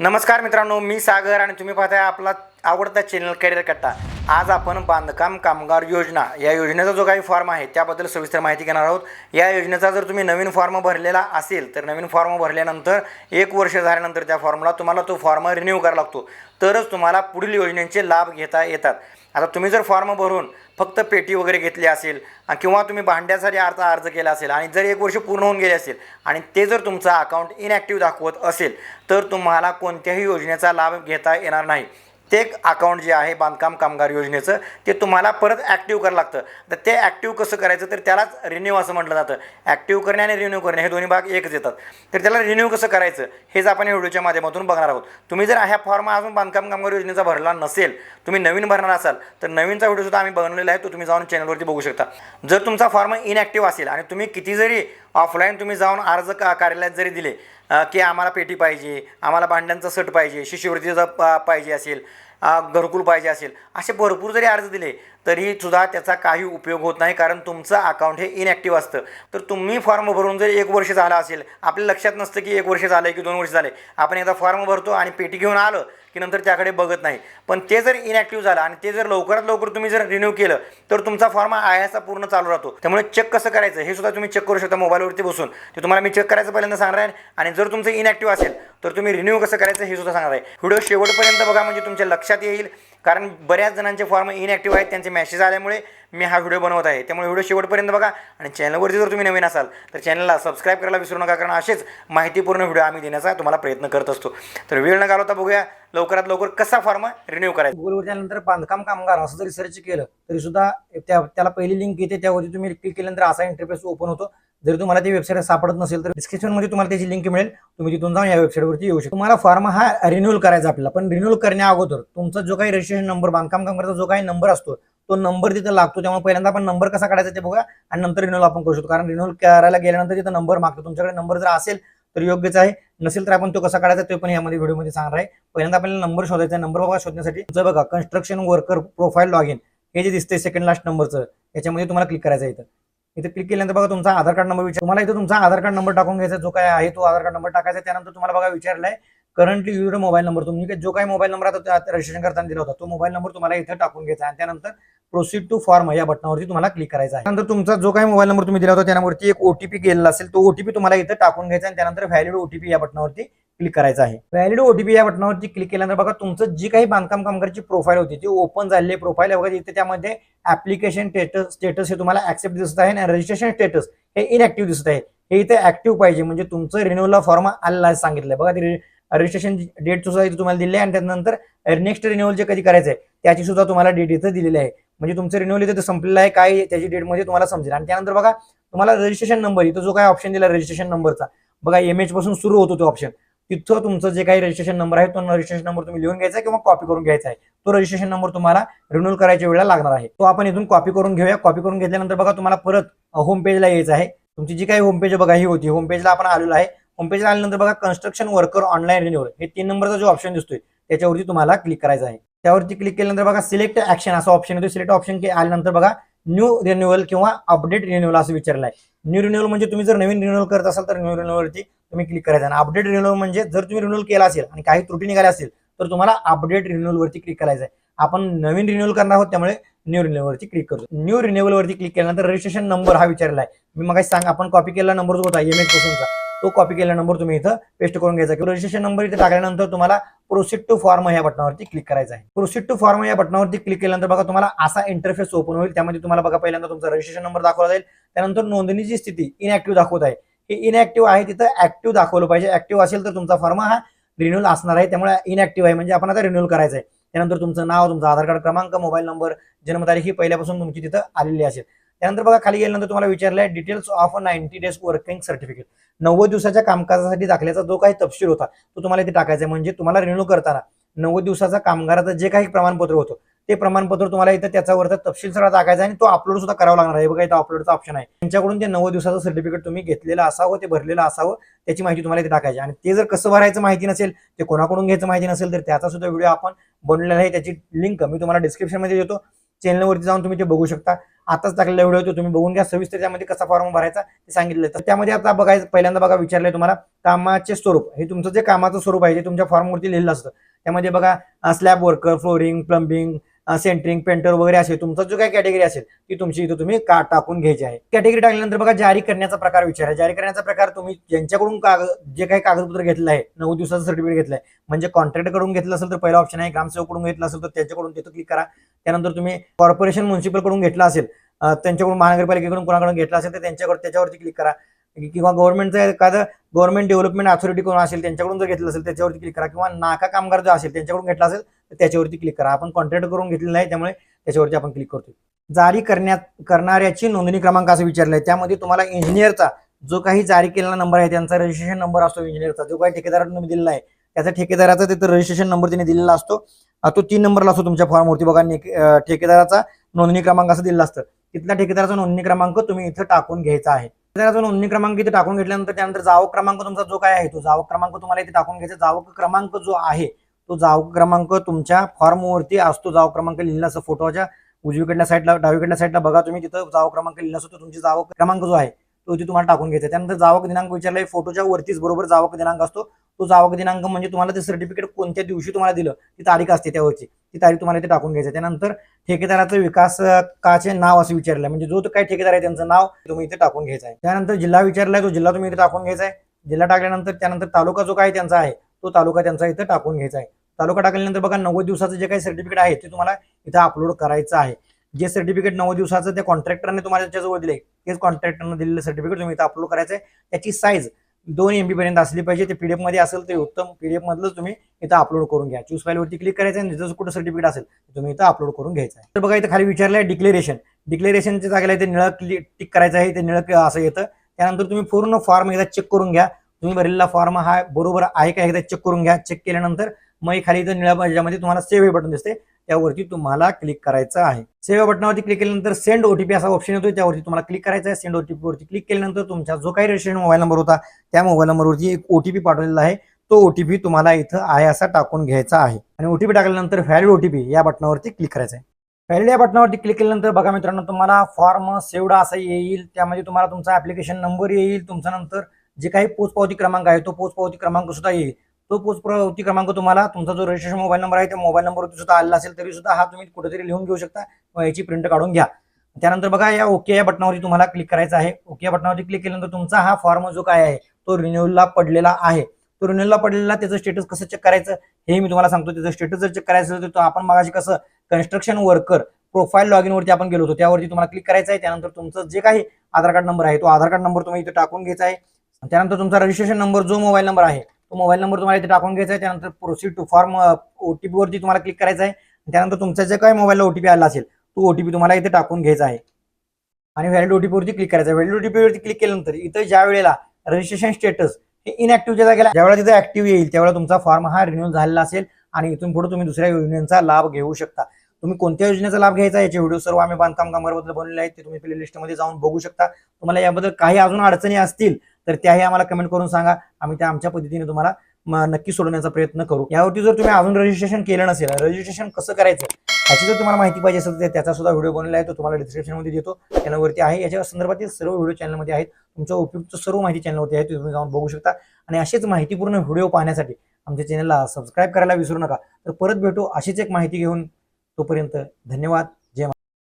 नमस्कार मित्रांनो मी सागर आणि तुम्ही पाहताय आपला आवडता चॅनल करिअर कट्टा. आज आपण बांधकाम कामगार योजना या योजनेचा जो काही फॉर्म आहे त्याबद्दल सविस्तर माहिती घेणार आहोत. या योजनेचा जर तुम्ही नवीन फॉर्म भरलेला असेल तर नवीन फॉर्म भरल्यानंतर एक वर्ष झाल्यानंतर त्या फॉर्मला तुम्हाला तो फॉर्म रिन्यू करावा लागतो. तरच तुम्हाला पुढील योजनेचे लाभ घेता येतात. आता तुम्ही जर फॉर्म भरून फक्त पेटी वगैरे घेतली असेल किंवा तुम्ही भांड्यासाठी अर्ज अर्ज केला असेल आणि जर एक वर्ष पूर्ण होऊन गेले असेल आणि ते जर तुमचा अकाउंट इनॅक्टिव्ह दाखवत असेल तर तुम्हाला कोणत्याही योजनेचा लाभ घेता येणार नाही. ते अकाउंट जे आहे बांधकाम कामगार योजनेचं ते तुम्हाला परत ॲक्टिव्ह करावं लागतं. तर ते ॲक्टिव्ह कसं करायचं? तर त्यालाच रिन्यू असं म्हटलं जातं. ॲक्टिव्ह करणे आणि रिन्यू करणे हे दोन्ही भाग एकच येतात. तर त्याला रिन्यू कसं करायचं? हेच आपण या व्हिडिओच्या माध्यमातून बघणार आहोत. तुम्ही जर ह्या फॉर्म अजून बांधकाम कामगार योजनेचा भरला नसेल तुम्ही नवीन भरणार असाल तर नवीनचा व्हिडिओसुद्धा आम्ही बनवलेला आहे तो तुम्ही जाऊन चॅनलवरती बघू शकता. जर तुमचा फॉर्म इनॲक्टिव्ह असेल आणि तुम्ही किती जरी ऑफलाईन तुम्ही जाऊन अर्ज का कार्यालयात जरी दिले की आम्हाला पेटी पाहिजे आम्हाला भांड्यांचा सट पाहिजे शिष्यवृत्तीचा प- पाहिजे असेल घरकुल पाहिजे असेल असे भरपूर जरी अर्ज दिले तरी सुद्धा त्याचा काही उपयोग होत नाही कारण तुमचं अकाउंट हे इनॅक्टिव्ह असतं. तर तुम्ही फॉर्म भरून जर एक वर्ष झालं असेल आपल्या लक्षात नसतं की एक वर्ष झालं की दोन वर्ष झाले आपण एकदा फॉर्म भरतो आणि पेटी घेऊन आलं की नंतर त्याकडे बघत नाही. पण ते जर इनॅक्टिव्ह झालं आणि ते जर लवकरात लवकर तुम्ही जर रिन्यू केलं तर तुमचा फॉर्म आयाचा पूर्ण चालू राहतो. त्यामुळे चेक कसं करायचं हे सुद्धा तुम्ही चेक करू शकता मोबाईलवरती बसून. ते तुम्हाला मी चेक करायचं पहिल्यांदा सांगणार आहे आणि जर तुमचं इनॅक्टिव्ह असेल तर तुम्ही रिन्यू कसं करायचं हे सुद्धा सांगणार आहे. व्हिडिओ शेवटपर्यंत बघा म्हणजे तुमच्या लक्षात येईल. कारण बऱ्याच जणांचे फॉर्म इनॅक्टिव्ह आहेत त्यांचे मेसेज आल्यामुळे मी हा व्हिडिओ बनवत आहे. त्यामुळे व्हिडिओ शेवटपर्यंत बघा आणि चॅनलवरती जर तुम्ही नवीन असाल तर चॅनलला सबस्क्राईब करायला विसरू नका कारण असेच माहितीपूर्ण व्हिडिओ आम्ही देण्याचा तुम्हाला प्रयत्न करत असतो. तर वेळ न घालवता बघूया लवकरात लवकर कसा फॉर्म रिन्यू करायचा. गुगलवर त्यानंतर बांधकाम कामगार असं जरी सर्च केलं तरी सुद्धा त्या त्याला पहिली लिंक येते त्यावरती तुम्ही क्लिक केल्यानंतर असा इंटरफेस ओपन होतो. जर तुम्हाला ती वेबसाईट सापडत नसेल तर डिस्क्रिप्शनमध्ये तुम्हाला त्याची लिंक मिळेल. तुम्ही तिथून जाऊन या वेबसाईटवरती येऊ शकता. तुम्हाला फॉर्म हा रिन्यूअल करायचा आपल्याला. पण रिन्यूअल करण्या अगोदर तुमचा जो काही रजिस्ट्रेशन नंबर बांधकाम कामगारचा जो काही नंबर असतो तो नंबर तिथे लागतो. त्यामुळे पहिल्यांदा आपण नंबर कसा काढायचा ते बघा आणि नंतर रिन्यूअल आपण करू शकतो. कारण रिन्यूअल करायला गेल्यानंतर तिथं नंबर मागतो. तुमच्याकडे नंबर जर असेल तर योग्यच आहे. नसेल तर आपण तो कसा काढायचा ते पण यामध्ये व्हिडिओमध्ये सांगणार आहे. पहिल्यांदा आपल्याला नंबर शोधायचा नंबर बघा शोधण्यासाठी. तुमचं बघा construction worker profile log in हे जे दिसते सेकंड लास्ट नंबरचं याच्यामध्ये तुम्हाला क्लिक करायचं आहे इथं. इथे क्लिक केल्यानंतर बघा तुमचा आधार कार्ड नंबर विचार तुम्हाला इथं तुमचा आधार कार्ड नंबर टाकून घ्यायचा जो काय आहे तो आधार कार्ड नंबर टाकायचा त्यानंतर तुम्हाला बघा विचारलाय करंटली युजर मोबाईल नंबर तुम्ही जो काही मोबाईल नंबर आता रजिस्ट्रेशन करताना दिला होता तो मोबाईल नंबर तुम्हाला इथं टाकून घ्यायचा आणि त्यानंतर प्रोसीड टू फॉर्म या बटनावरती तुम्हाला क्लिक करायचा आहे. त्यानंतर तुमचा जो काही मोबाईल नंबर तुम्ही दिला होता त्यावरती एक ओटीपी गेलेला असेल तो ओटीपी तुम्हाला इथं टाकून घ्यायचा आणि त्यानंतर व्हॅलिड ओटीपी या बटनावरती क्लिक करायचं आहे. व्हॅलिड ओटीपी या बटनावरती क्लिक केल्यानंतर बघा तुमचं जी काही बांधकाम कामगारची प्रोफाईल होती ती ओपन झालेली प्रोफाईल बघा इथे त्यामध्ये ऍप्लिकेशन स्टेटस स्टेटस हे तुम्हाला ऍक्सेप्ट दिसत आहे आणि रजिस्ट्रेशन स्टेटस हे इनऍक्टिव्ह दिसत आहे. हे इथे ऍक्टिव्ह पाहिजे. म्हणजे तुमचं रिन्यूअलला फॉर्म आलेला आहे सांगितलंय. बघा ते रजिस्ट्रेशन डेट सुद्धा इथे तुम्हाला दिली आहे आणि त्यानंतर नेक्स्ट रिन्युअल जे कधी करायचं आहे त्याची सुद्धा तुम्हाला डेट इथं दिलेली आहे. म्हणजे तुमचं रिन्युअल इथे संपलेलं आहे काय त्याची डेटमध्ये तुम्हाला समजेल. आणि त्यानंतर बघा तुम्हाला रजिस्ट्रेशन नंबर इथं जो काय ऑप्शन दिला रजिस्ट्रेशन नंबरचा बघा एम एच पासून सुरू होतो तो ऑप्शन तिथं तुमचं जे काही रजिस्ट्रेशन नंबर आहे तो रजिस्ट्रेशन नंबर तुम्ही लिहून घ्यायचा आहे किंवा कॉपी करून घ्यायचा आहे. तो रजिस्ट्रेशन नंबर तुम्हाला रिन्यूल करायच्या वेळेला लागणार आहे. तो आपण इथून कॉपी करून घेऊया. कॉपी करून घेतल्यानंतर बघा तुम्हाला परत होम पेजला यायचं आहे. तुमची जी काही होम पेज बघा ही होती. होम पेजला आपण आलेलो आहे. होम पेजला आल्यानंतर बघा कन्स्ट्रक्शन वर्कर ऑनलाईन रिन्यूअल हे तीन नंबरचा जो ऑप्शन दिसतोय त्याच्यावरती तुम्हाला क्लिक करायचं आहे. त्यावरती क्लिक केल्यानंतर बघा सिलेक्ट ऍक्शन असा ऑप्शन येतो सिलेक्ट ऑप्शन आल्यानंतर बघा न्यू रिन्युअल किंवा अपडेट रिन्युअल असं विचारलं आहे न्यू रिन्युअल म्हणजे तुम्ही जर नवीन रिन्युअल करत असाल तर न्यू रिन्युअलवरती तुम्ही क्लिक करायचं. आणि अपडेट रिन्युअल म्हणजे जर तुम्ही रिन्युअल केला असेल आणि काही त्रुटी निघाल्या असेल तर तुम्हाला अपडेट रिन्युअलवरती क्लिक करायचं आहे. आपण नवीन रिन्युअल करणार आहोत त्यामुळे न्यू रिन्युअलवरती क्लिक करतो. न्यू रिन्युअलवरती क्लिक केल्यानंतर रजिस्ट्रेशन नंबर हा विचारला आहे. मी मग सांग आपण कॉपी केलेला नंबर जो होता एम एच पासूनचा तो कॉपी केलेला नंबर तुम्ही इथं पेस्ट करून घ्यायचा. किंवा रजिस्ट्रेशन नंबर इथे टाकल्यानंतर तुम्हाला प्रोसीड टू फॉर्म या बटनावरती क्लिक करायचं आहे. प्रोसीड टू फॉर्म या बटनावरती क्लिक केल्यानंतर बघा तुम्हाला असा इंटरफेस ओपन होईल. त्यामध्ये तुम्हाला बघा पहिल्यांदा तुमचा रजिस्ट्रेशन नंबर दाखवला जाईल. त्यानंतर नोंदणीची स्थिती इनॅक्टिव्ह दाखवत आहे. हे इनॅक्टिव्ह आहे तिथं ऍक्टिव्ह दाखवलं पाहिजे. ऍक्टिव्ह असेल तर तुमचा फॉर्म हा रिन्यूअल असणार आहे. त्यामुळे इनॅक्टिव्ह आहे. म्हणजे आपण आता रिन्यूल करायचं आहे त्यानंतर तुमचं नाव तुमचा आधार कार्ड क्रमांक मोबाईल नंबर जन्मतारीख ही पहिल्यापासून तुमची तिथं आलेली असेल. त्यानंतर बघा खाली गेल्यानंतर तुम्हाला विचारलं आहे details of a ninety days working certificate नव्वद दिवसाच्या कामकाजासाठी दाखल्याचा जो काही तपशील होता तो तुम्हाला इथे टाकायचा आहे. म्हणजे तुम्हाला रिन्यू करताना नव्वद दिवसाचा कामगाराचं जे काही प्रमाणपत्र होतं ते प्रमाणपत्र तुम्हाला इथं त्याच्यावरचा तपशील सगळा टाकायचा आणि तो अपलोड सुद्धा करावा लागणार आहे. बघा इथं अपलोडचा ऑप्शन आहे. त्यांच्याकडून ते नव्वद दिवसाचं सर्टिफिकेट तुम्ही घेतलेलं असावं ते भरलेलं असावं त्याची माहिती तुम्हाला इथे टाकायची आणि ते जर कसं भरायचं माहिती नसेल ते कोणाकडून घ्यायचं माहिती नसेल तर त्याचा सुद्धा व्हिडिओ आपण बनवलेला आहे. त्याची लिंक मी तुम्हाला डिस्क्रिप्शनमध्ये देतो. चॅनलवरती जाऊन तुम्ही ते बघू शकता. आताच टाकलेला व्हिडिओ तो तुम्ही बघून घ्या. सविस्तर त्यामध्ये कसा फॉर्म भरायचा ते सांगितलं. तर त्यामध्ये आता बघायचं पहिल्यांदा बघा विचारलंय तुम्हाला कामाचे स्वरूप. हे तुमचं जे कामाचं स्वरूप आहे ते तुमच्या फॉर्मवरती लिहिलं असतं. त्यामध्ये बघा slab worker flooring plumbing centering painter वगैरे असेल तुमचा जो काही कॅटेगरी असेल ती तुमची इथं तुम्ही का टाकून घ्यायची आहे. कॅटेगरी टाकल्यानंतर बघा जारी करण्याचा प्रकार विचार. जारी करण्याचा प्रकार तुम्ही ज्यांच्याकडून कागद जे काही कागदपत्र घेतलं आहे नऊ दिवसाचं सर्टिफिकेट घेतलं आहे म्हणजे कॉन्ट्रॅक्टकडून घेतलं असेल तर पहिला ऑप्शन आहे ग्रामसेवकडून घेतलं असेल तर त्याच्याकडून तिथं क्लिक करा. त्यानंतर तुम्ही कॉर्पोरेशन म्युन्सिपलकडून घेतला असेल त्यांच्याकडून महानगरपालिकेकडून कोणाकडून घेतला असेल तर त्यांच्याकडून त्याच्यावरती क्लिक करा. किंवा गव्हर्नमेंटचं एखादं गव्हर्नमेंट डेव्हलपमेंट अथॉरिटी कोण असेल त्यांच्याकडून जर घेतलं असेल त्याच्यावरती क्लिक करा. किंवा नाका कामगार जो असेल त्यांच्याकडून घेतला असेल त्याच्यावरती क्लिक करा. आपण कॉन्ट्रॅक्ट करून घेतलेला आहे त्यामुळे त्याच्यावरती आपण क्लिक करतो जारी करण्यात करणाऱ्याची नोंदणी क्रमांक असं विचारलंय. त्यामध्ये तुम्हाला इंजिनियरचा जो काही जारी केलेला नंबर आहे त्यांचा रजिस्ट्रेशन नंबर असतो इंजिनियरचा जो काही ठेकेदाराने तुम्ही दिलेला आहे त्याचा ठेकेदाराचा तिथं रजिस्ट्रेशन नंबर त्यांनी दिलेला असतो. तो तीन नंबरला असतो तुमच्या फॉर्मवरती बघा ठेकेदाराचा नोंदणी क्रमांक असं दिलेला असतं. तिथला ठेकेदाराचा नोंदणी क्रमांक तुम्ही इथं टाकून घ्यायचा आहे. ठेकेदाराचा नोंदणी क्रमांक इथे टाकून घेतल्यानंतर त्यानंतर जावक क्रमांक तुमचा जो काय आहे तो जावक क्रमांक तुम्हाला इथे टाकून घ्यायचा जावक क्रमांक जो आहे तो जावक क्रमांक तुमच्या फॉर्मवरती असतो. जाव क्रमांक लिहिलेला असतो फोटोच्या उजवीकडल्या साईडला डावीकडल्या साईडला बघा तुम्ही तिथं जाव क्रमांक लिहिला असतो. तो तुमची जावक क्रमांक जो आहे तो इथे तुम्हाला टाकून घ्यायचा त्यानंतर जावक दिनांक विचारला फोटोच्या वरतीच बरोबर जावक दिनांक असतो. तो जावक दिनांक म्हणजे तुम्हाला ते सर्टिफिकेट कोणत्या दिवशी तुम्हाला दिलं ती तारीख असते त्यावरची. ती तारीख तुम्हाला इथे टाकून घ्यायचं. त्यानंतर ठेकेदाराचं विकासकाचे नाव असं विचारलं म्हणजे जो तो काय ठेकेदार आहे त्यांचं नाव तुम्ही इथे टाकून घ्यायचं आहे. त्यानंतर जिल्हा विचारलाय तो जिल्हा तुम्ही इथे टाकून घ्यायचा आहे. जिल्हा टाकल्यानंतर त्यानंतर तालुका जो काय त्यांचा आहे. तो तालुका त्यांचा इथं टाकून घ्यायचा आहे. तालुका टाकल्यानंतर बघा नव्वद दिवसाचं जे काही सर्टिफिकेट आहे ते तुम्हाला इथं अपलोड करायचं आहे. जे सर्टिफिकेट नव्वद दिवसाचं त्या कॉन्ट्रॅक्टरने तुम्हाला त्याच्याजवळ दिले तेच कॉन्ट्रॅक्टरने दिलेलं सर्टिफिकेट तुम्ही इथं अपलोड करायचं आहे. त्याची साईज दोन एमबी पर्यंत असली पाहिजे ते पीडीएफमध्ये असेल ते उत्तम. पीडीएफ मधलं तुम्ही इथं अपलोड करून घ्या. चूज फाईलवरती क्लिक करायचं आणि जसं कुठं सर्टिफिकेट असेल तुम्ही इथं अपलोड करून घ्यायचं आहे. तर बघा इथं खाली विचारलंय डिक्लेरेशन डिक्लेरेशनच्या जागेला इथे निळं टिक करायचं आहे ते निळं असं येतं. त्यानंतर तुम्ही पूर्ण फॉर्म एकदा चेक करून घ्या. तुम्ही भरलेला फॉर्म हा बरोबर आहे का एकदा चेक करून घ्या. चेक केल्यानंतर मग खाली इथं निळ्या भाज्यामध्ये तुम्हाला सेव्ह हे बटन दिसते. त्यावरती तुम्हाला क्लिक करायचं आहे. सेव्ह बटनावरती क्लिक केल्यानंतर सेंड ओटीपी असा ऑप्शन येतो त्यावरती तुम्हाला क्लिक करायचं आहे. सेंड ओटीपी वरती क्लिक केल्यानंतर तुमचा जो काही रजिस्ट्रेशन मोबाईल नंबर होता त्या मोबाईल नंबरवरती एक ओटीपी पाठवलेला आहे. तो ओटीपी तुम्हाला इथं आहे असा टाकून घ्यायचा आहे. आणि ओटीपी टाकल्यानंतर व्हॅलिड ओटीपी या बटनावरती क्लिक करायचं आहे. व्हॅलिड या बटनावरती क्लिक केल्यानंतर बघा मित्रांनो तुम्हाला फॉर्म सेव्ड असा येईल. त्यामध्ये तुम्हाला तुमचा ऍप्लिकेशन नंबर येईल. तुमचा नंतर जे काही पोचपावती क्रमांक आहे तो पोचपावती क्रमांक सुद्धा येईल. तो पोचपावती क्रमांक तुम्हाला तुमचा जो रजिस्ट्रेशन मोबाईल नंबर आहे त्या मोबाईल नंबरवरती सुद्धा आला असेल तरी सुद्धा हा तुम्ही कुठेतरी लिहून घेऊ शकता. व याची प्रिंट काढून घ्या. त्यानंतर बघा या ओके या बटनावरती तुम्हाला क्लिक करायचं आहे. ओके या बटनावरती क्लिक केल्यानंतर तुमचा हा फॉर्म जो काय आहे तो रिन्यूअलला पडलेला आहे. तो रिन्यूअलला पडलेला त्याचं स्टेटस कसं चेक करायचं हे मी तुम्हाला सांगतो. त्याचं स्टेटस जर चेक करायचं असेल तर आपण मगाशी कसं कन्स्ट्रक्शन वर्कर प्रोफाईल लॉग इनवरती आपण गेलो होतो. त्यावरती तुम्हाला क्लिक करायचं आहे. त्यानंतर तुमचं जे काही आधार कार्ड नंबर आहे तो आधार कार्ड नंबर तुम्ही इथे टाकून घ्यायचा आहे. त्यानंतर तुमचा रजिस्ट्रेशन नंबर जो मोबाईल नंबर आहे तो मोबाईल नंबर तुम्हाला इथे टाकून घ्यायचा आहे. त्यानंतर प्रोसीड टू फॉर्म ओटीपी वरती तुम्हाला क्लिक करायचं आहे. त्यानंतर तुमच्या जे काही मोबाईलला ओटीपी आला असेल तो ओटीपी तुम्हाला इथे टाकून घ्यायचा आहे. आणि व्हॅलिड ओटीपी वरती क्लिक करायचं व्हॅलिड ओटीपी वरती क्लिक केल्यानंतर इथं ज्या वेळेला रजिस्ट्रेशन स्टेटस हे इनॅक्टिव्हच्या गेला ज्यावेळेला तिथे ऍक्टिव्ह येईल त्यावेळेला तुमचा फॉर्म हा रिन्यू झालेला असेल आणि इथून पुढे तुम्ही दुसऱ्या योजनेचा लाभ घेऊ शकता. तुम्ही कोणत्या योजनेचा लाभ घ्यायचा याचे व्हिडिओ सर्व आम्ही बांधकाम कामाबद्दल बनवलेले आहेत. ते तुम्ही प्ले लिस्टमध्ये जाऊन बघू शकता. तुम्हाला याबद्दल काही अजून अडचणी असतील तर त्याही आम्हाला कमेंट करून सांगा. आम्ही त्या आमच्या पद्धतीने तुम्हाला नक्की सोडवण्याचा प्रयत्न करू. यावरती जर तुम्ही अजून रजिस्ट्रेशन केलं नसेल रजिस्ट्रेशन कसं करायचं? याची जर तुम्हाला माहिती पाहिजे असेल तर त्याचा सुद्धा व्हिडिओ बनलेला आहे. तो तुम्हाला डिस्क्रिप्शनमध्ये देतो. चॅनलवरती आहे. याच्या संदर्भातील सर्व व्हिडिओ चॅनलमध्ये आहेत. तुमच्या उपयुक्त सर्व माहिती चॅनलवरती आहे. तुम्ही जाऊन बघू शकता. आणि असेच माहितीपूर्ण व्हिडिओ पाहण्यासाठी आमच्या चॅनलला सबस्क्राईब करायला विसरू नका. तर परत भेटू अशीच एक माहिती घेऊन. तोपर्यंत धन्यवाद.